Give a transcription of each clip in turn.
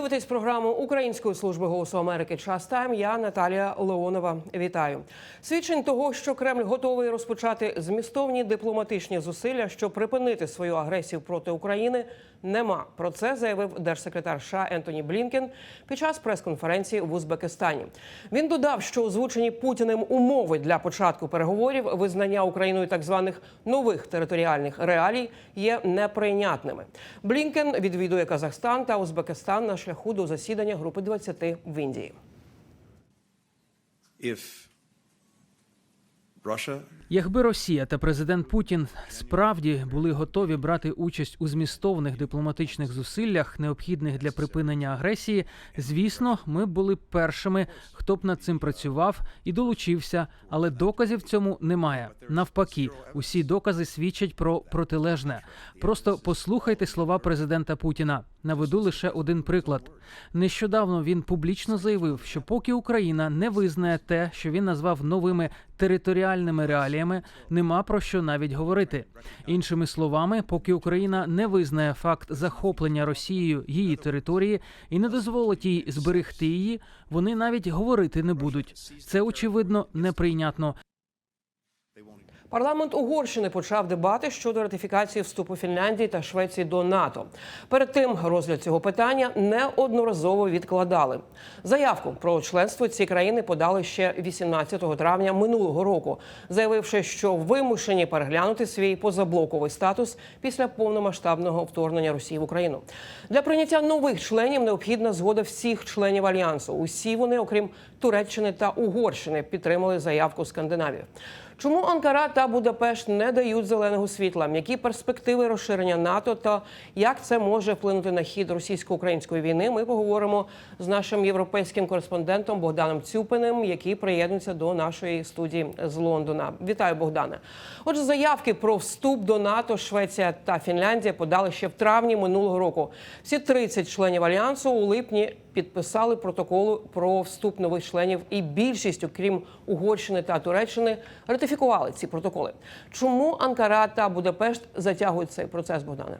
дивитесь програму Української служби голосу Америки Час Тайм. Я Наталія Леонова. Вітаю. Свідчень того, що Кремль готовий розпочати змістовні дипломатичні зусилля, щоб припинити свою агресію проти України, нема. Про це заявив держсекретар США Ентоні Блінкен під час прес-конференції в Узбекистані. Він додав, що озвучені Путіним умови для початку переговорів визнання Україною так званих нових територіальних реалій є неприйнятними. Блінкен відвідує Казахстан та Узбекистан на шляху до засідання групи 20 в Індії. if Russia Якби Росія та президент Путін справді були готові брати участь у змістовних дипломатичних зусиллях, необхідних для припинення агресії, звісно, ми були першими, хто б над цим працював і долучився, але доказів цьому немає. Навпаки, усі докази свідчать про протилежне. Просто послухайте слова президента Путіна. Наведу лише один приклад. Нещодавно він публічно заявив, що поки Україна не визнає те, що він назвав новими територіальними реаліями, нема про що навіть говорити. Іншими словами, поки Україна не визнає факт захоплення Росією її території і не дозволить їй зберегти її, вони навіть говорити не будуть. Це очевидно неприйнятно. Парламент Угорщини почав дебати щодо ратифікації вступу Фінляндії та Швеції до НАТО. Перед тим розгляд цього питання неодноразово відкладали. Заявку про членство ці країни подали ще 18 травня минулого року, заявивши, що вимушені переглянути свій позаблоковий статус після повномасштабного вторгнення Росії в Україну. Для прийняття нових членів необхідна згода всіх членів альянсу. Усі вони, окрім Туреччини та Угорщини, підтримали заявку Скандинавії. Чому Анкара та Будапешт не дають зеленого світла? Які перспективи розширення НАТО та як це може вплинути на хід російсько-української війни? Ми поговоримо з нашим європейським кореспондентом Богданом Цюпиним, який приєднується до нашої студії з Лондона. Вітаю, Богдане. Отже, заявки про вступ до НАТО Швеція та Фінляндія подали ще в травні минулого року. Всі 30 членів альянсу у липні підписали протоколи про вступ нових членів, і більшість, окрім Угорщини та Туреччини, ратифікували ці протоколи. Чому Анкара та Будапешт затягують цей процес, Богдане?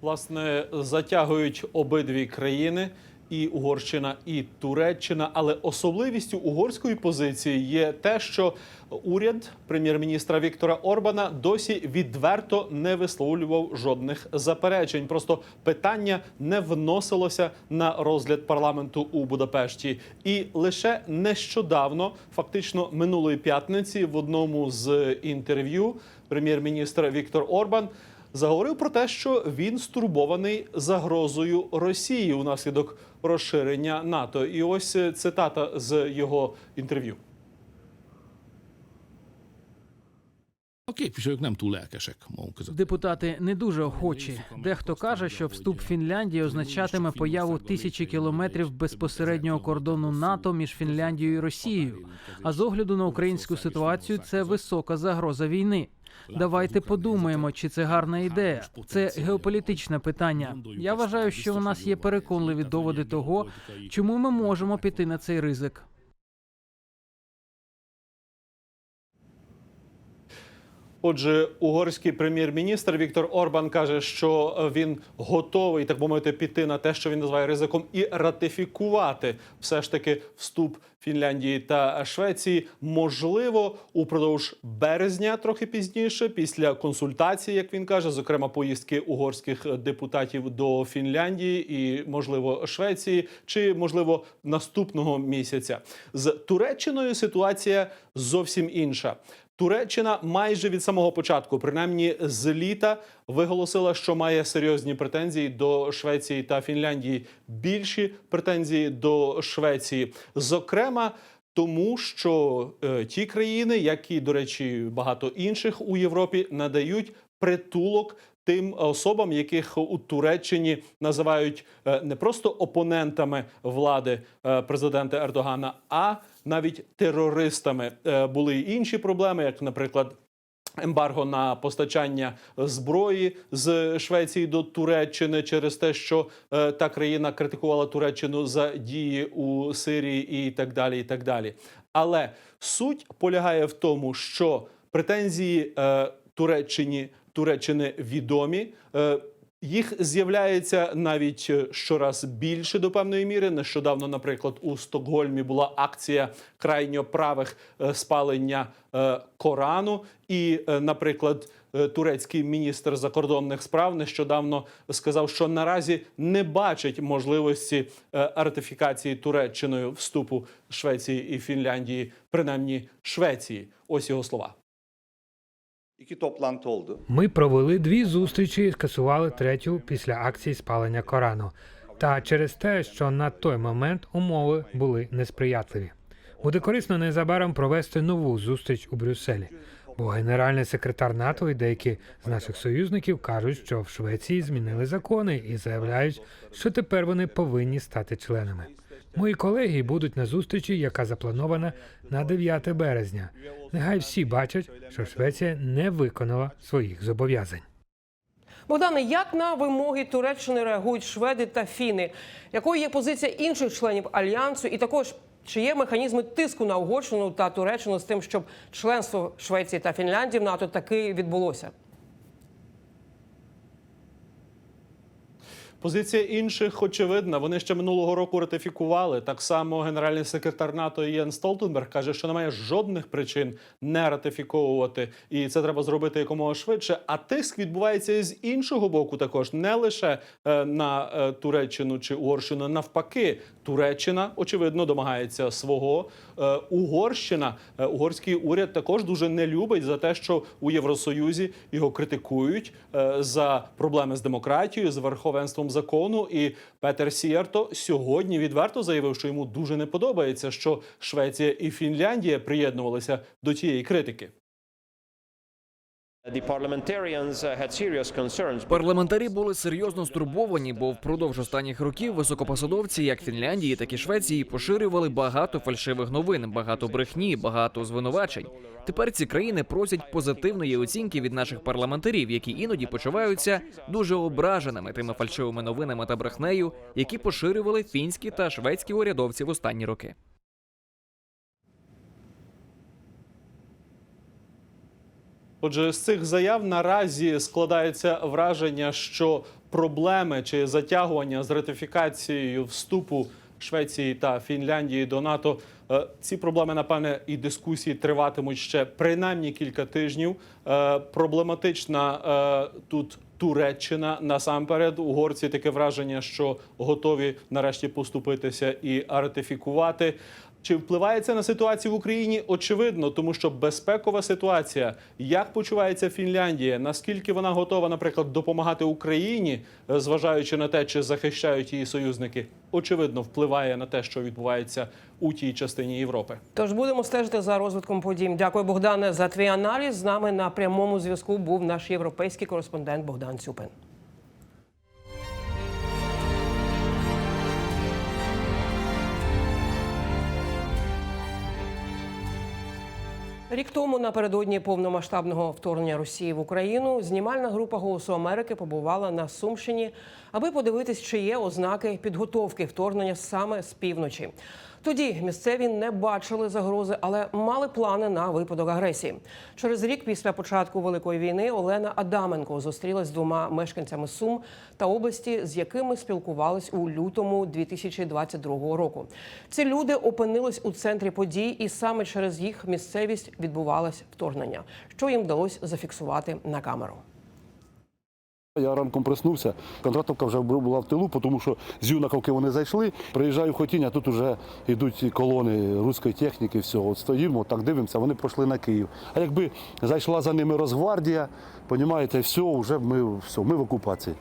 власне затягують обидві країни. І Угорщина, і Туреччина, але особливістю угорської позиції є те, що уряд прем'єр-міністра Віктора Орбана досі відверто не висловлював жодних заперечень. Просто питання не вносилося на розгляд парламенту у Будапешті. І лише нещодавно, фактично минулої п'ятниці, в одному з інтерв'ю прем'єр-міністр Віктор Орбан заговорив про те, що він стурбований загрозою Росії унаслідок розширення НАТО. І ось е, цитата з його інтерв'ю. A képviselők nem túl lelkesek magunk között. Депутати не дуже охочі. Дехто каже, що вступ Фінляндії означатиме появу тисячі кілометрів безпосереднього кордону НАТО між Фінляндією і Росією. А з огляду на українську ситуацію це висока загроза війни. Давайте подумаємо, чи це гарна ідея. Це геополітичне питання. Я вважаю, що у нас є переконливі доводи того, чому ми можемо піти на цей ризик. Отже, угорський прем'єр-міністр Віктор Орбан каже, що е, він готовий так би мовити піти на те, що він називає ризиком, і ратифікувати все ж таки вступ Фінляндії та Швеції. Можливо, упродовж березня, трохи пізніше, після консультацій, як він каже, зокрема поїздки угорських депутатів до Фінляндії і, можливо, Швеції, чи можливо наступного місяця з Туреччиною ситуація зовсім інша. Туреччина майже від самого початку, принаймні з літа, виголосила, що має серйозні претензії до Швеції та Фінляндії. Більші претензії до Швеції, зокрема. Тому що е, ті країни, як і до речі, багато інших у Європі, надають притулок тим особам, яких у Туреччині називають е, не просто опонентами влади е, президента Ердогана, а навіть терористами. Е, Були й інші проблеми, як, наприклад. Ембарго на постачання зброї з Швеції до Туреччини через те, що е, та країна критикувала Туреччину за дії у Сирії і так далі. І так далі. Але суть полягає в тому, що претензії е, Туреччині Туреччини відомі. Е, Їх з'являється навіть е, щораз більше до певної міри. Нещодавно, наприклад, у Стокгольмі була акція крайньо правих е, спалення Корану. І, наприклад, турецький міністр закордонних справ нещодавно сказав, що наразі не бачить можливості ратифікації Туреччиною вступу Швеції і Фінляндії, принаймні Швеції. Ось його слова. İki toplantı oldu. Ми провели дві зустрічі і скасували третю після акції спалення Корану. Та через те, що на той момент умови були несприятливі. Буде корисно незабаром провести нову зустріч у Брюсселі. Бо генеральний секретар НАТО і деякі з наших союзників кажуть, що в Швеції змінили закони і заявляють, що тепер вони повинні стати членами. Мої колеги будуть на зустрічі, яка запланована на 9 березня. Нехай всі бачать, що Швеція не виконала своїх зобов'язань. Богдане, як на вимоги Туреччини реагують шведи та фіни? Якою є позиція інших членів альянсу? І також чи є механізми тиску на Угорщину та Туреччину з тим, щоб членство Швеції та Фінляндії в НАТО таки відбулося? Позиція інших очевидна. Вони ще минулого року ратифікували. Так само генеральний секретар НАТО Єн Столтенберг каже, що немає жодних причин не ратифіковувати, і це треба зробити якомога швидше. А тиск відбувається і з іншого боку, також не лише е, на е, Туреччину чи Угорщину. Навпаки, Туреччина очевидно домагається свого. Е, Угорщина, угорський уряд також дуже не любить за те, що у Євросоюзі його критикують за проблеми з демократією, з верховенством закону. І Петер Сієрто сьогодні відверто заявив, що йому дуже не подобається, що Швеція і Фінляндія приєднувалися до тієї критики. Парламентарі були серйозно стурбовані, бо впродовж останніх років високопосадовці, як Фінляндії, так і Швеції, поширювали багато фальшивих новин, багато брехні, багато звинувачень. Тепер ці країни просять позитивної оцінки від наших парламентарів, які іноді почуваються дуже ображеними тими фальшивими новинами та брехнею, які поширювали фінські та шведські урядовці в останні роки. Отже, з цих заяв наразі складається враження, що проблеми чи затягування з ратифікацією вступу Швеції та Фінляндії до НАТО. е, Ці проблеми, напевне, і дискусії триватимуть ще принаймні кілька тижнів. Е, Проблематична е, тут Туреччина насамперед. Угорці таке враження, що готові нарешті поступитися і ратифікувати. Чи впливає це на ситуацію в Україні? Очевидно, тому що безпекова ситуація, як почувається Фінляндія, наскільки вона готова, наприклад, допомагати Україні, е, зважаючи на те, чи захищають її союзники, очевидно, впливає на те, що відбувається у тій частині Європи. Тож будемо стежити за розвитком подій. Дякую, Богдане, за твій аналіз. З нами на прямому зв'язку був наш європейський кореспондент Богдан Цюпин. Рік тому напередодні повномасштабного вторгнення Росії в Україну знімальна група Голосу Америки побувала на Сумщині, аби подивитись, чи є ознаки підготовки вторгнення саме з півночі. Тоді місцеві не бачили загрози, але мали плани на випадок агресії. Через рік після початку великої війни Олена Адаменко зустрілась з двома мешканцями Сум та області, з якими спілкувались у лютому 2022 року. Ці люди опинились у центрі подій, і саме через їх місцевість відбувалось вторгнення, що їм вдалося зафіксувати на камеру. Я ранком проснувся, контратовка вже була в тилу, тому що з юнаковки вони зайшли. Приїжджаю в Хотіння, тут вже йдуть колони руської техніки, все. От стоїмо, так дивимося, вони пішли на Київ. А якби зайшла за ними Росгвардія, понімаєте, все, вже ми, все, ми в окупації.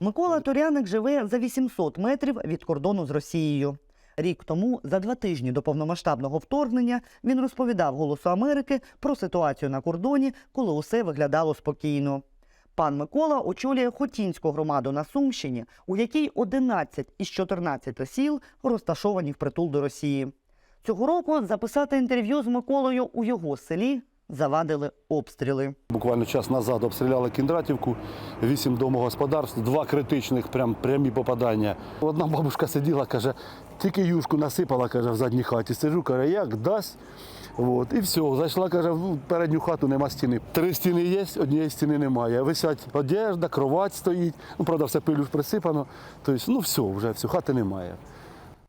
Микола Туряник живе за 800 метрів від кордону з Росією. Рік тому, за два тижні до повномасштабного вторгнення, він розповідав Голосу Америки про ситуацію на кордоні, коли усе виглядало спокійно. Пан Микола очолює Хотінську громаду на Сумщині, у якій 11 із 14 сіл розташовані впритул до Росії. Цього року записати інтерв'ю з Миколою у його селі завадили обстріли. Буквально час назад обстріляли Кіндратівку, вісім домогосподарств, два критичних, прям прямі попадання. Одна бабушка сиділа, каже, тільки юшку насипала, каже, в задній хаті. Сиджу, каже, як дасть. От, і все, зайшла, каже, в передню хату нема стіни. Три стіни є, однієї стіни немає. Висять одежда, кровать стоїть. Ну, правда, все пилю присипано. Тобто, ну все, вже все, хати немає.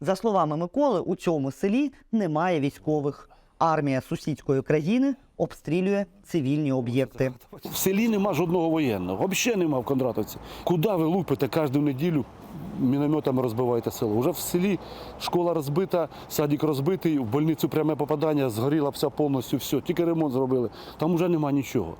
За словами Миколи, у цьому селі немає військових. Армія сусідської країни обстрілює цивільні об'єкти. В селі нема жодного воєнного, взагалі нема в Кондратовці. Куди ви лупите кожну неділю? Мінометами розбиваєте село. Уже в селі школа розбита, садик розбитий, в больницю пряме попадання, згоріла вся повністю, все, тільки ремонт зробили. Там вже нема нічого.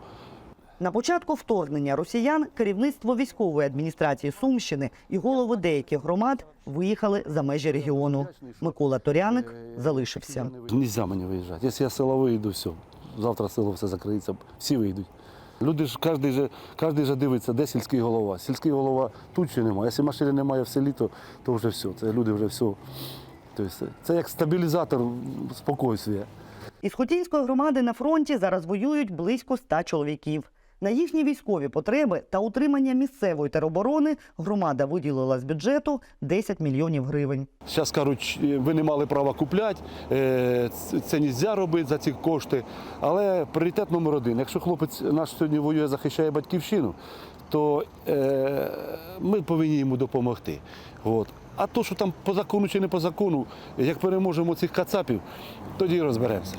На початку вторгнення росіян керівництво військової адміністрації Сумщини і голови деяких громад виїхали за межі регіону. Микола Торяник залишився. Нельзя мені виїжджати. Якщо я з села вийду, все. Завтра село все закриється, всі вийдуть. Люди ж кожен же, кожен же дивиться, де сільський голова. Сільський голова тут чи немає. Якщо машини немає в селі, то, то вже все. Це люди вже все. Тобто, це як стабілізатор спокійствия. Із Хотінської громади на фронті зараз воюють близько ста чоловіків. На їхні військові потреби та утримання місцевої тероборони громада виділила з бюджету 10 мільйонів гривень. Зараз кажуть, ви не мали права купляти, е, це- не можна робити за ці кошти. Але пріоритет номер один. Якщо хлопець наш сьогодні воює, захищає батьківщину, то е, ми повинні йому допомогти. От. А то, що там по закону чи не по закону, як переможемо цих кацапів, тоді розберемося.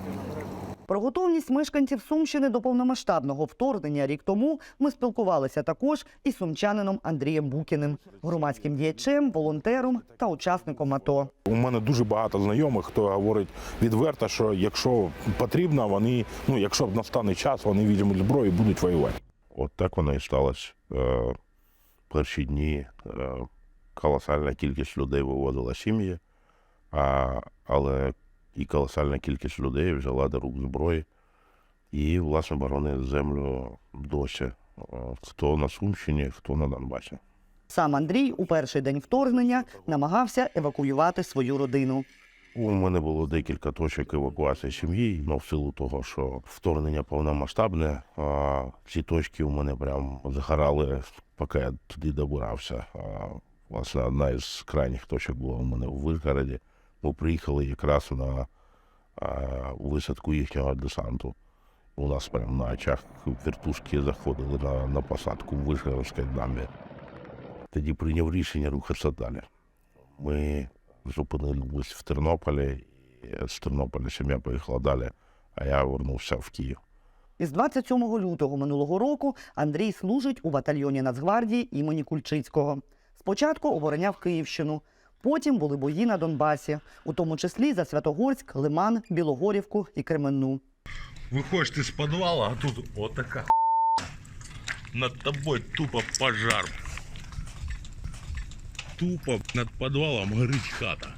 Про готовність мешканців Сумщини до повномасштабного вторгнення рік тому ми спілкувалися також із сумчанином Андрієм Букіним, громадським діячем, волонтером та учасником АТО. У мене дуже багато знайомих, хто говорить відверто, що якщо потрібно, вони ну якщо настане час, вони візьмуть зброю і будуть воювати. От так воно і сталося. Е, перші дні е, колосальна кількість людей виводила сім'ї, а, але і колосальна кількість людей взяла до рук зброї і, власне, боронить землю досі. Е, Хто на Сумщині, хто на Донбасі. Сам Андрій у перший день вторгнення намагався евакуювати свою родину. У мене було декілька точок евакуації сім'ї, але в силу того, що вторгнення повномасштабне, а, ці точки у мене прям загорали, поки я туди добирався. А, Власне, одна із крайніх точок була у мене у Вишгороді. Ми приїхали якраз на а, висадку їхнього десанту. У нас прямо на очах вертушки заходили на, на посадку в Вишгородській дамбі. Тоді прийняв рішення рухатися далі. Ми зупинились в Тернополі, і з Тернополя сім'я поїхала далі, а я вернувся в Київ. Із 27 лютого минулого року Андрій служить у батальйоні Нацгвардії імені Кульчицького. Спочатку обороняв Київщину, потім були бої на Донбасі, у тому числі за Святогорськ, Лиман, Білогорівку і Кременну. Виходиш з підвалу, а тут отака над тобою тупо пожар. Тупо над підвалом горить хата.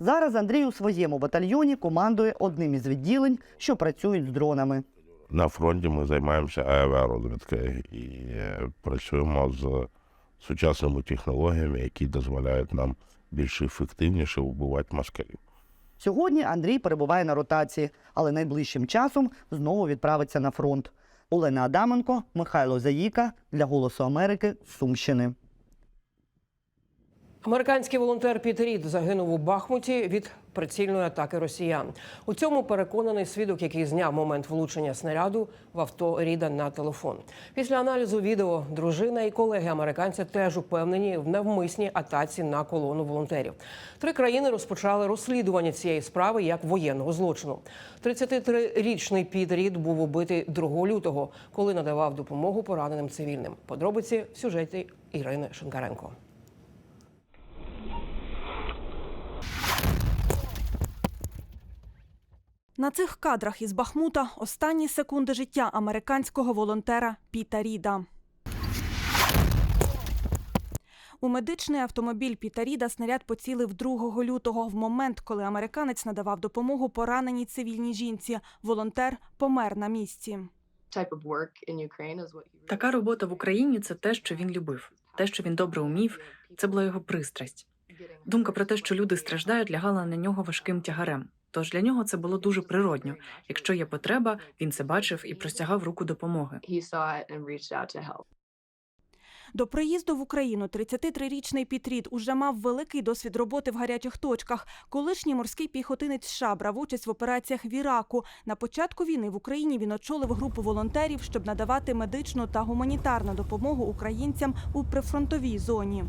Зараз Андрій у своєму батальйоні командує одним із відділень, що працюють з дронами. На фронті ми займаємося авіарозвідкою і е, працюємо з сучасними технологіями, які дозволяють нам більш ефективніше вбивати москалів. Сьогодні Андрій перебуває на ротації, але найближчим часом знову відправиться на фронт. Олена Адаменко, Михайло Заїка для Голосу Америки Сумщини. Американський волонтер Піт Рід загинув у Бахмуті від прицільної атаки росіян. У цьому переконаний свідок, який зняв момент влучення снаряду в авто Ріда на телефон. Після аналізу відео дружина і колеги американця теж упевнені в навмисній атаці на колону волонтерів. Три країни розпочали розслідування цієї справи як воєнного злочину. 33-річний Піт Рід був убитий 2 лютого, коли надавав допомогу пораненим цивільним. Подробиці в сюжеті Ірини Шинкаренко. На цих кадрах із Бахмута останні секунди життя американського волонтера Піта Ріда. У медичний автомобіль Піта Ріда снаряд поцілив 2 лютого, в момент, коли американець надавав допомогу пораненій цивільній жінці. Волонтер помер на місці. Така робота в Україні це те, що він любив, те, що він добре умів. Це була його пристрасть. Думка про те, що люди страждають, лягала на нього важким тягарем. Тож для нього це було дуже природньо. Якщо є потреба, він це бачив і простягав руку допомоги. До приїзду в Україну 33-річний Пітрід уже мав великий досвід роботи в гарячих точках. Колишній морський піхотинець США брав участь в операціях в Іраку. На початку війни в Україні він очолив групу волонтерів, щоб надавати медичну та гуманітарну допомогу українцям у прифронтовій зоні.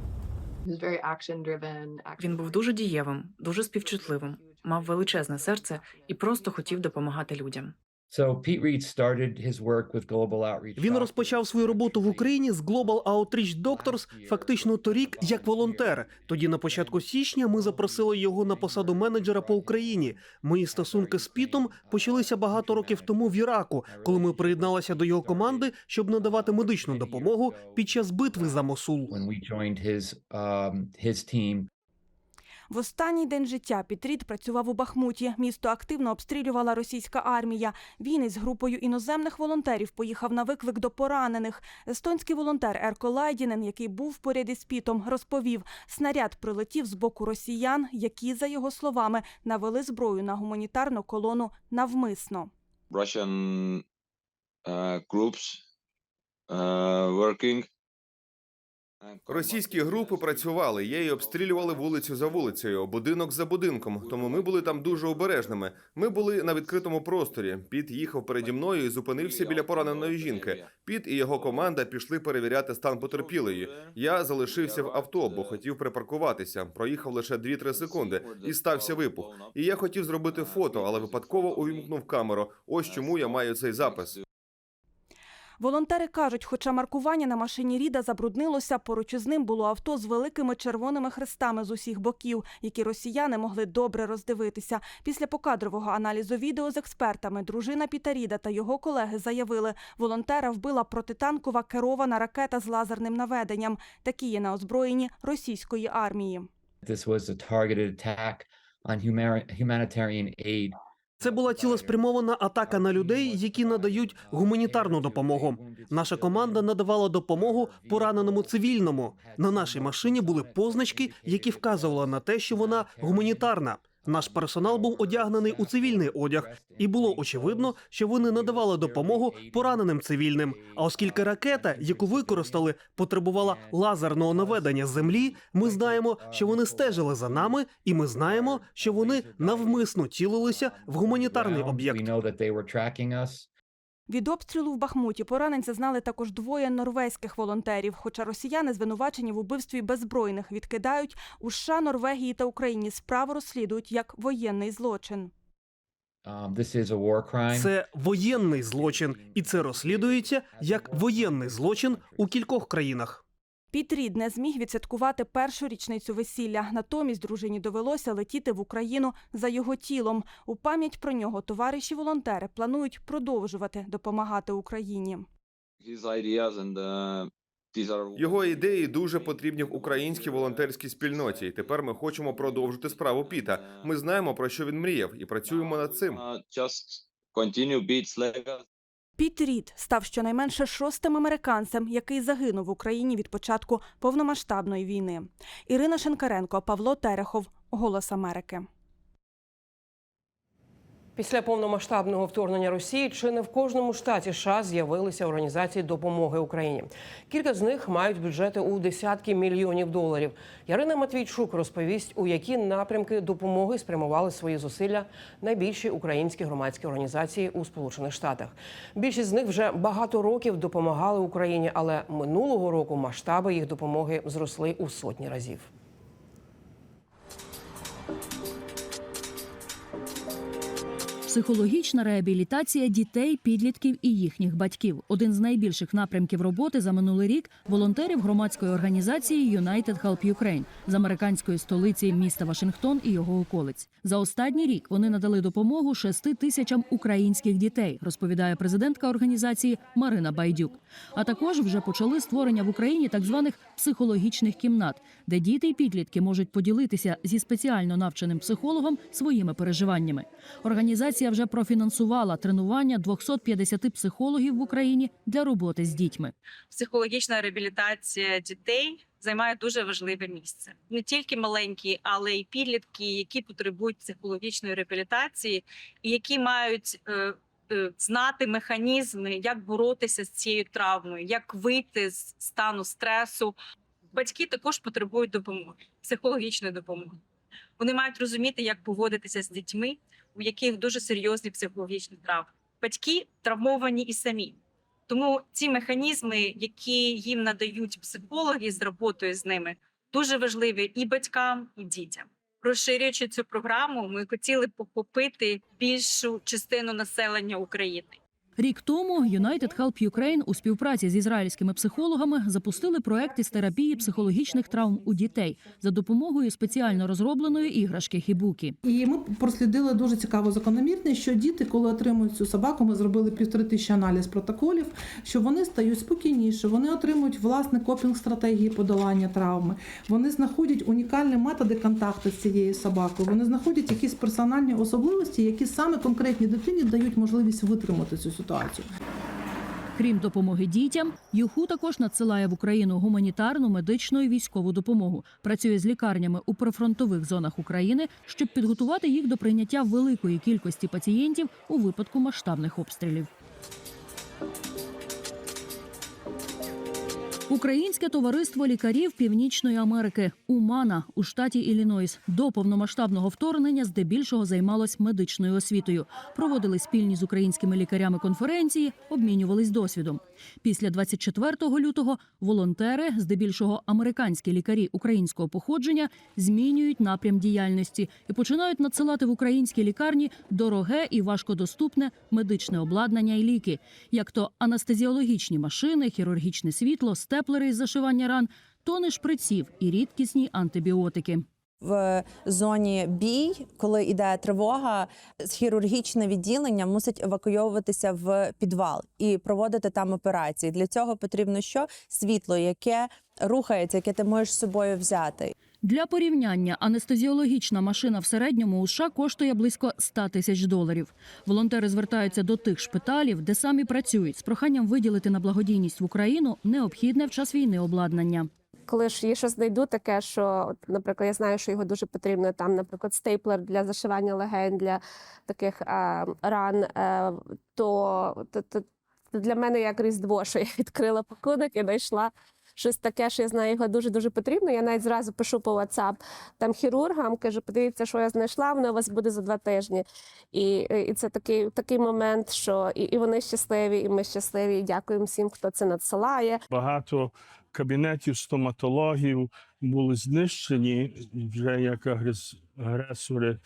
Він був дуже дієвим, дуже співчутливим, мав величезне серце і просто хотів допомагати людям. Він розпочав свою роботу в Україні з Global Outreach Doctors фактично торік як волонтер. Тоді на початку січня ми запросили його на посаду менеджера по Україні. Мої стосунки з Пітом почалися багато років тому в Іраку, коли ми приєдналися до його команди, щоб надавати медичну допомогу під час битви за Мосул. В останній день життя Пітрід працював у Бахмуті. Місто активно обстрілювала російська армія. Він із групою іноземних волонтерів поїхав на виклик до поранених. Естонський волонтер Ерко Лайдінен, який був поряд із Пітом, розповів, снаряд прилетів з боку росіян, які, за його словами, навели зброю на гуманітарну колону навмисно. Russian uh, groups uh, working. Російські групи працювали, її обстрілювали вулицю за вулицею, будинок за будинком. Тому ми були там дуже обережними. Ми були на відкритому просторі. Піт їхав переді мною і зупинився біля пораненої жінки. Піт і його команда пішли перевіряти стан потерпілої. Я залишився в авто, бо хотів припаркуватися. Проїхав лише 2-3 секунди, і стався вибух. І я хотів зробити фото, але випадково увімкнув камеру. Ось чому я маю цей запис. Волонтери кажуть, хоча маркування на машині Ріда забруднилося, поруч із ним було авто з великими червоними хрестами з усіх боків, які росіяни могли добре роздивитися. Після покадрового аналізу відео з експертами дружина Піта Ріда та його колеги заявили, волонтера вбила протитанкова керована ракета з лазерним наведенням. Такі є на озброєнні російської армії. This was a targeted attack on humanitarian aid. Це була цілеспрямована атака на людей, які надають гуманітарну допомогу. Наша команда надавала допомогу пораненому цивільному. На нашій машині були позначки, які вказували на те, що вона гуманітарна. Наш персонал був одягнений у цивільний одяг, і було очевидно, що вони надавали допомогу пораненим цивільним. А оскільки ракета, яку використали, потребувала лазерного наведення землі, ми знаємо, що вони стежили за нами, і ми знаємо, що вони навмисно цілилися в гуманітарний об'єкт. Від обстрілу в Бахмуті поранень зазнали також двоє норвезьких волонтерів. Хоча росіяни звинувачені в убивстві беззбройних відкидають, у США, Норвегії та Україні справу розслідують як воєнний злочин. Um. Це воєнний злочин, і це розслідується як воєнний злочин у кількох країнах. Піт Рід не зміг відсвяткувати першу річницю весілля. Натомість дружині довелося летіти в Україну за його тілом. У пам'ять про нього товариші волонтери планують продовжувати допомагати Україні. Uh, Його ідеї дуже потрібні в українській волонтерській спільноті. І тепер ми хочемо продовжити справу Піта. Ми знаємо про що він мріяв, і працюємо над цим. Піт Рід став щонайменше шостим американцем, який загинув в Україні від початку повномасштабної війни. Ірина Шенкаренко, Павло Терехов, Голос Америки. Після повномасштабного вторгнення Росії чи не в кожному штаті США з'явилися організації допомоги Україні. Кілька з них мають бюджети у десятки мільйонів доларів. Ярина Матвійчук розповість, у які напрямки допомоги спрямували свої зусилля найбільші українські громадські організації у Сполучених Штатах. Більшість з них вже багато років допомагали Україні, але минулого року масштаби їх допомоги зросли у сотні разів. Психологічна реабілітація дітей, підлітків і їхніх батьків один з найбільших напрямків роботи за минулий рік волонтерів громадської організації United Help Ukraine з американської столиці міста Вашингтон і його околиць. За останній рік вони надали допомогу шести тисячам українських дітей, розповідає президентка організації Марина Байдюк. А також вже почали створення в Україні так званих психологічних кімнат, де діти і підлітки можуть поділитися зі спеціально навченим психологом своїми переживаннями. Організація вже профінансувала тренування 250 психологів в Україні для роботи з дітьми. психологічна реабілітація дітей займає дуже важливе місце. Не тільки маленькі, але й підлітки, які потребують психологічної реабілітації, і які мають е, е, знати механізми, як боротися з цією травмою, як вийти з стану стресу. Батьки також потребують допомоги, психологічної допомоги. Вони мають розуміти, як поводитися з дітьми, у яких дуже серйозні психологічні травми. Батьки травмовані і самі. Тому ці механізми, які їм надають психологи з роботою з ними, дуже важливі і батькам, і дітям. Розширюючи цю програму, ми хотіли попити більшу частину населення України. Рік тому United Help Ukraine у співпраці з ізраїльськими психологами запустили проект із терапії психологічних травм у дітей за допомогою спеціально розробленої іграшки Хібукі. І ми прослідили дуже цікаву закономірність, що діти, коли отримують цю собаку, ми зробили півтори тисячі аналіз протоколів, що вони стають спокійніше, вони отримують власне копінг стратегії подолання травми. Вони знаходять унікальні методи контакту з цією собакою. Вони знаходять якісь персональні особливості, які саме конкретній дитині дають можливість витримати цю ситуацію. Крім допомоги дітям, ЮХУ також надсилає в Україну гуманітарну, медичну і військову допомогу. Працює з лікарнями у прифронтових зонах України, щоб підготувати їх до прийняття великої кількості пацієнтів у випадку масштабних обстрілів. Українське товариство лікарів Північної Америки Умана у штаті Іллінойс до повномасштабного вторгнення здебільшого займалось медичною освітою. Проводили спільні з українськими лікарями конференції, обмінювались досвідом. Після 24 лютого волонтери, здебільшого американські лікарі українського походження, змінюють напрям діяльності і починають надсилати в українські лікарні дороге і важкодоступне медичне обладнання і ліки, як то анестезіологічні машини, хірургічне світло, степлери із зашивання ран, тони шприців і рідкісні антибіотики. В зоні бій, коли йде тривога, хірургічне відділення мусить евакуйовуватися в підвал і проводити там операції. Для цього потрібно що світло, яке рухається, яке ти можеш з собою взяти. Для порівняння анестезіологічна машина в середньому у США коштує близько 100 тисяч доларів. Волонтери звертаються до тих шпиталів, де самі працюють, з проханням виділити на благодійність в Україну необхідне в час війни обладнання. коли ж є щось знайду таке, що, наприклад, я знаю, що його дуже потрібно там, наприклад, стейплер для зашивання легень, для таких е, ран, е, то, то, то, то для мене як різдво, що я відкрила пакунок і знайшла. Щось таке, що я знаю, його дуже дуже потрібно. Я навіть зразу пишу по WhatsApp там хірургам, кажу, подивіться, що я знайшла. Воно у вас буде за два тижні. І, і це такий такий момент, що і, і вони щасливі, і ми щасливі. І дякуємо всім, хто це надсилає. Багато кабінетів стоматологів були знищені вже як агрес- агресори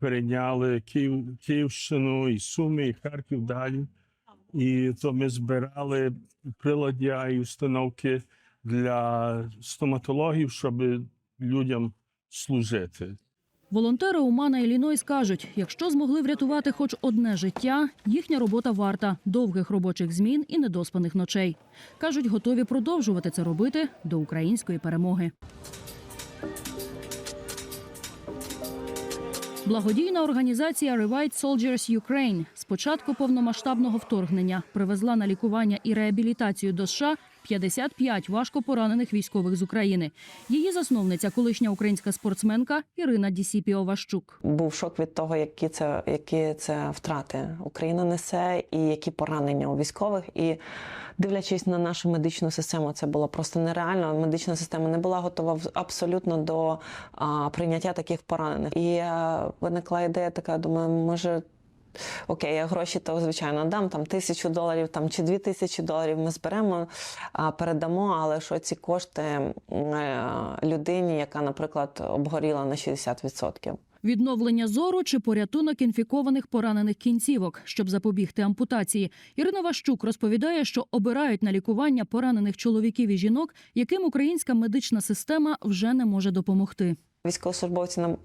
перейняли Київ, Київщину і Суми, і Харків далі. І то ми збирали приладдя і установки для стоматологів, щоб людям служити. Волонтери Умана Іллінойс кажуть, якщо змогли врятувати хоч одне життя, їхня робота варта довгих робочих змін і недоспаних ночей. кажуть, готові продовжувати це робити до української перемоги. Благодійна організація Revite Soldiers Ukraine з початку повномасштабного вторгнення привезла на лікування і реабілітацію до США 55 важко поранених військових з України. Її засновниця, колишня українська спортсменка Ірина Дісіпіо Ващук. Був шок від того, які це, які це втрати Україна несе, і які поранення у військових. І дивлячись на нашу медичну систему, це було просто нереально. Медична система не була готова абсолютно до а, прийняття таких поранених. І е, виникла ідея така: думаю, може. Окей, я гроші то звичайно дам там тисячу доларів, там чи дві тисячі доларів. Ми зберемо, а, передамо. Але що ці кошти е, людині, яка, наприклад, обгоріла на 60%? Відновлення зору чи порятунок інфікованих поранених кінцівок, щоб запобігти ампутації. Ірина Ващук розповідає, що обирають на лікування поранених чоловіків і жінок, яким українська медична система вже не може допомогти. Військовослужбовці нам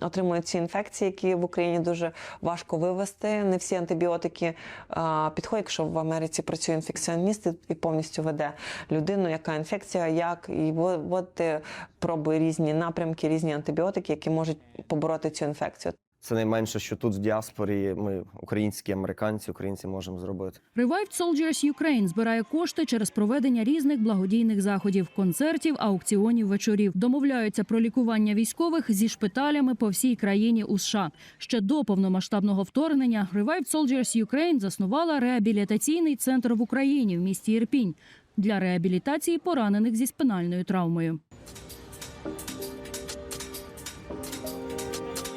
отримують ці інфекції, які в Україні дуже важко вивести. Не всі антибіотики а, підходять, якщо в Америці працює інфекціоніст і- повністю веде людину, яка інфекція, як і вводити пробує різні напрямки, різні антибіотики, які можуть побороти цю інфекцію. Це найменше, що тут в діаспорі ми, українські американці, українці можемо зробити. Revived Soldiers Ukraine збирає кошти через проведення різних благодійних заходів, концертів, аукціонів, вечорів. Домовляються про лікування військових зі шпиталями по всій країні у США. Ще до повномасштабного вторгнення Revived Soldiers Ukraine заснувала реабілітаційний центр в Україні в місті Ірпінь для реабілітації поранених зі спинальною травмою.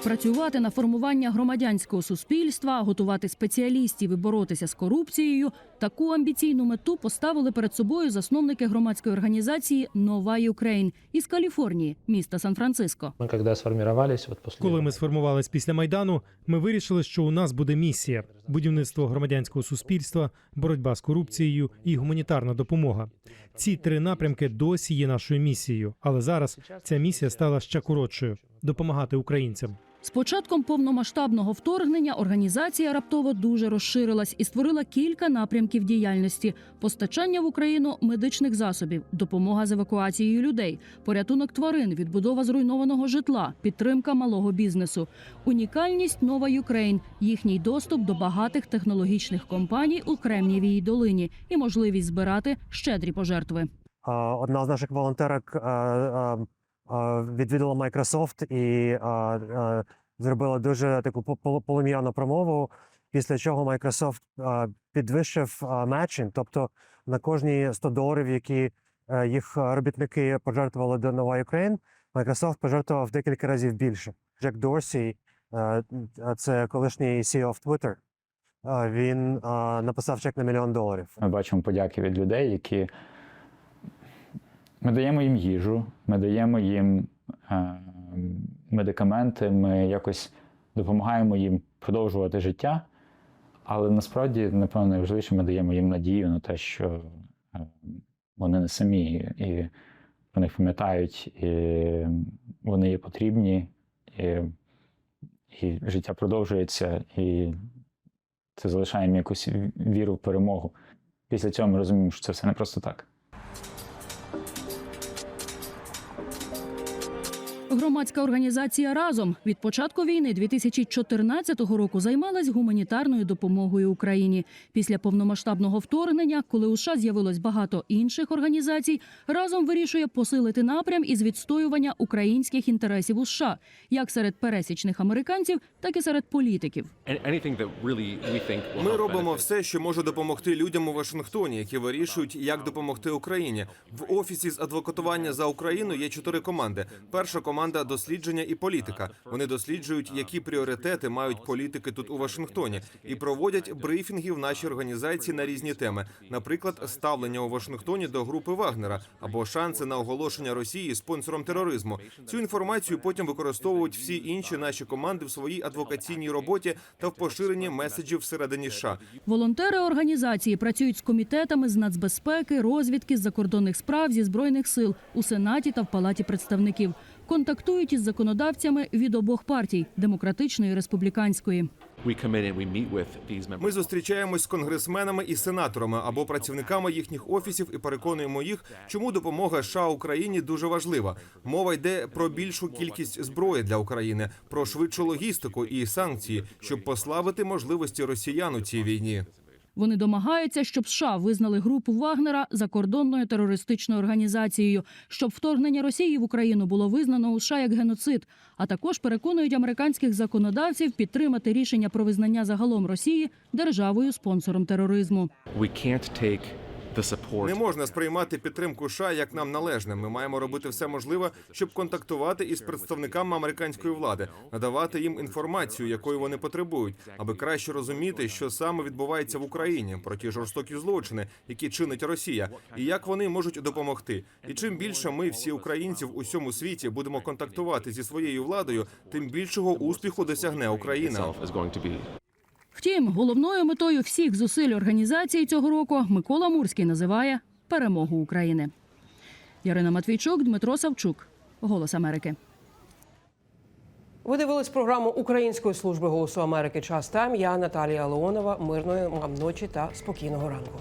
Працювати на формування громадянського суспільства, готувати спеціалістів і боротися з корупцією. Таку амбіційну мету поставили перед собою засновники громадської організації Нова Юкрейн із Каліфорнії, міста Сан-Франциско. Ми коли сформувалися, от після... коли ми сформувались після майдану, ми вирішили, що у нас буде місія: будівництво громадянського суспільства, боротьба з корупцією і гуманітарна допомога. Ці три напрямки досі є нашою місією, але зараз ця місія стала ще коротшою допомагати українцям. З початком повномасштабного вторгнення організація раптово дуже розширилась і створила кілька напрямків діяльності: постачання в Україну медичних засобів, допомога з евакуацією людей, порятунок тварин, відбудова зруйнованого житла, підтримка малого бізнесу. Унікальність Нова Юкрейн, їхній доступ до багатих технологічних компаній у Кремнієвій долині і можливість збирати щедрі пожертви. Одна з наших волонтерок відвідала Microsoft і зробила дуже таку полум'яну промову. Після чого Microsoft підвищив матчинг, тобто на кожні 100 доларів, які їх робітники пожертвували до Нова Україн, Microsoft пожертвував декілька разів більше. Джек Дорсі, це колишній CEO Twitter, він написав чек на мільйон доларів. Ми бачимо подяки від людей, які ми даємо їм їжу, ми даємо їм е, медикаменти, ми якось допомагаємо їм продовжувати життя. Але насправді, напевно, найважливіше, ми даємо їм надію на те, що е, вони не самі, і вони пам'ятають, і вони є потрібні, і, і життя продовжується, і це залишає їм якусь віру в перемогу. Після цього ми розуміємо, що це все не просто так. Громадська організація разом від початку війни 2014 року займалась гуманітарною допомогою Україні. Після повномасштабного вторгнення, коли у США з'явилось багато інших організацій, разом вирішує посилити напрям із відстоювання українських інтересів у США, як серед пересічних американців, так і серед політиків. Ми робимо все, що може допомогти людям у Вашингтоні, які вирішують, як допомогти Україні. В офісі з адвокатування за Україну є чотири команди. Перша команда дослідження і політика. Вони досліджують, які пріоритети мають політики тут у Вашингтоні, і проводять брифінги в нашій організації на різні теми, наприклад, ставлення у Вашингтоні до групи Вагнера або шанси на оголошення Росії спонсором тероризму. Цю інформацію потім використовують всі інші наші команди в своїй адвокаційній роботі та в поширенні меседжів всередині США. Волонтери організації працюють з комітетами з нацбезпеки, розвідки, закордонних справ зі збройних сил у сенаті та в палаті представників. Контактують із законодавцями від обох партій демократичної і республіканської. Ми зустрічаємось з конгресменами і сенаторами або працівниками їхніх офісів і переконуємо їх, чому допомога США Україні дуже важлива. Мова йде про більшу кількість зброї для України, про швидшу логістику і санкції, щоб послабити можливості росіян у цій війні. Вони домагаються, щоб США визнали групу Вагнера закордонною терористичною організацією, щоб вторгнення Росії в Україну було визнано у США як геноцид. А також переконують американських законодавців підтримати рішення про визнання загалом Росії державою спонсором тероризму. Не можна сприймати підтримку США як нам належне. Ми маємо робити все можливе, щоб контактувати із представниками американської влади, надавати їм інформацію, якої вони потребують, аби краще розуміти, що саме відбувається в Україні про ті жорстокі злочини, які чинить Росія, і як вони можуть допомогти. І чим більше ми, всі українці в усьому світі, будемо контактувати зі своєю владою, тим більшого успіху досягне Україна. Втім, головною метою всіх зусиль організації цього року Микола Мурський називає перемогу України. Ярина Матвійчук, Дмитро Савчук, Голос Америки. Ви дивились програму Української служби голосу Америки. Час там. Я Наталія Леонова. Мирної вам ночі та спокійного ранку.